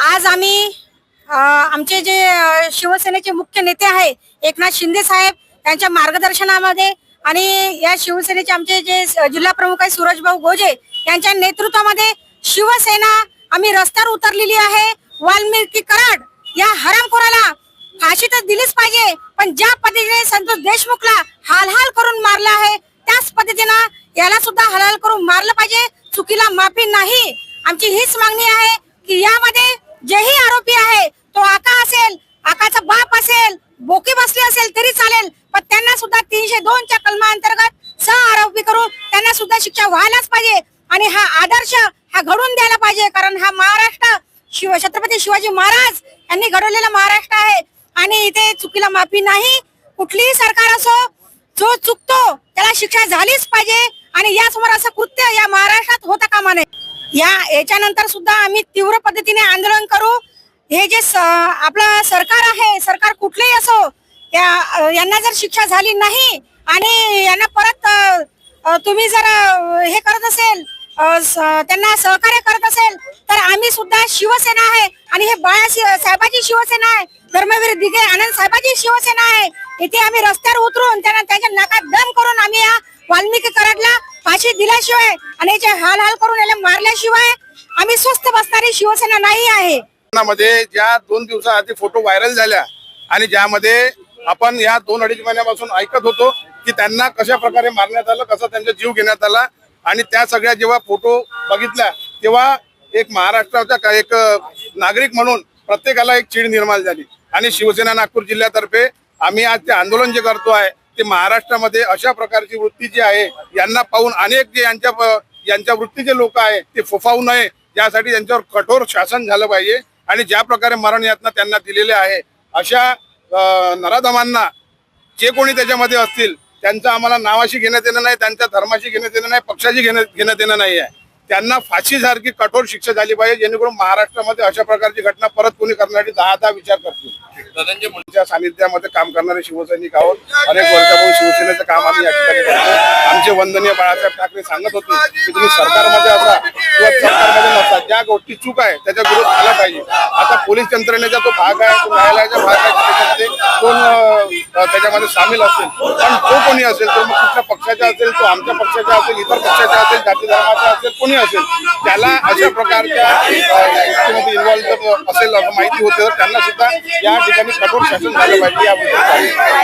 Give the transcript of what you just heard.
आज आम्ही आमचे जे शिवसेनेचे मुख्य नेते आहे एकनाथ शिंदे साहेब त्यांच्या मार्गदर्शनामध्ये आणि या शिवसेनेचे आमचे जे जिल्हा प्रमुख आहे सूरज भाऊ गोजे यांच्या नेतृत्वामध्ये शिवसेना आम्ही रस्त्यावर उतरलेली आहे. वाल्मिकी कराड या हरामखोराला फाशी तर दिलीच पाहिजे पण ज्या पद्धतीने संतोष देशमुखला हालहाल करून मारला आहे त्याच पद्धतीनं याला सुद्धा हलाल करून मारलं पाहिजे. चुकीला माफी नाही. आमची हीच मागणी आहे की यामध्ये जेही आरोपी आहे तो आका असेल आकाचा बाप असेल बोके बसले असेल तरी चालेल पण त्यांना सुद्धा तीनशे दोनच्या कलमा अंतर्गत सह आरोपी करून त्यांना सुद्धा शिक्षा व्हायलाच पाहिजे आणि हा आदर्श हा घडून द्यायला पाहिजे कारण हा महाराष्ट्र शिव छत्रपती शिवाजी महाराज यांनी घडवलेला महाराष्ट्र आहे. आणि इथे चुकीला माफी नाही कुठलीही सरकार असो जो चुकतो त्याला शिक्षा झालीच पाहिजे आणि यासमोर असं कृत्य या महाराष्ट्रात होता कामा नये. या याच्यानंतर सुद्धा आम्ही तीव्र पद्धतीने आंदोलन करू. हे जे स- आपलं सरकार आहे सरकार कुठलेही असो या यांना जर शिक्षा झाली नाही आणि यांना परत तुम्ही जर हे करत असेल स- त्यांना सहकार्य करत असेल तर आम्ही सुद्धा शिवसेना आहे आणि हे बाळा शि- साहेबाची शिवसेना आहे. धर्मवीर दिघे आनंद साहेबाची शिवसेना आहे. इथे आम्ही रस्त्यावर उतरून त्यांना त्याच्या नाकात दम करून आम्ही या वाल्मिकी कराडला फाशी दिल्याशिवाय आणि याचे हाल हाल करून याला मारल्याशिवाय आम्ही स्वस्त बसणारी शिवसेना नाही आहे. मध्ये ज्या दोन दिवसाआधी फोटो व्हायरल झाल्या आणि ज्यामध्ये आपण या दोन अडीच महिन्यापासून ऐकत होतो की त्यांना कशा प्रकारे मारण्यात आलं कसा त्यांचा जीव घेण्यात आला आणि त्या सगळ्या जेव्हा फोटो बघितल्या तेव्हा एक महाराष्ट्राचा एक नागरिक म्हणून प्रत्येकाला एक चीड निर्माण झाली. आणि शिवसेना नागपूर जिल्ह्यातर्फे आम्ही आज ते आंदोलन जे करतो आहे ते महाराष्ट्रामध्ये अशा प्रकारची वृत्ती जी आहे यांना पाहून अनेक जे यांच्या यांच्या वृत्तीचे लोक आहे ते फोफावू नये. यासाठी त्यांच्यावर कठोर शासन झालं पाहिजे आणि ज्या प्रकारे मरण यातना त्यांना दिलेले आहे अशा नराधमांना जे कोणी त्याच्यामध्ये असतील त्यांचं आम्हाला नावाशी घेण्यात येणं नाही त्यांच्या धर्माशी घेण्यात येणं नाही पक्षाशी घेण्यात घेण्यात येणं नाही आहे. त्यांना फाशीसारखी कठोर शिक्षा झाली पाहिजे जेणेकरून महाराष्ट्रामध्ये अशा प्रकारची घटना परत कोणी करण्यासाठी दहा दहा विचार करतील. धनंजय मुंडेच्या सानिध्यामध्ये काम करणारे शिवसैनिक आहोत. अनेक वर्षापासून शिवसेनेचं काम आम्ही या ठिकाणी करतो आमचे वंदनीय बाळासाहेब ठाकरे सांगत होते की तुम्ही सरकारमध्ये असा किंवा सरकारमध्ये नसता ज्या गोष्टी चूक आहे त्याच्या विरोध झाला पाहिजे. आता पोलीस यंत्रणेचा तो भाग आहे तो न्यायालयाचा भाग आहे त्याच्यामध्ये कोण त्याच्यामध्ये सामील असेल. पण जो कोणी असेल तो मग कुठल्या पक्षाचा असेल तो आमच्या पक्षाचा असेल इतर पक्षाचा असेल जाती धर्माचा असेल कोणी असेल त्याला अशा प्रकारच्या गोष्टीमध्ये इन्व्हॉल्व जर असेल माहिती होते तर त्यांना सुद्धा या ठिकाणी कठोर शासन झालं पाहिजे याबद्दल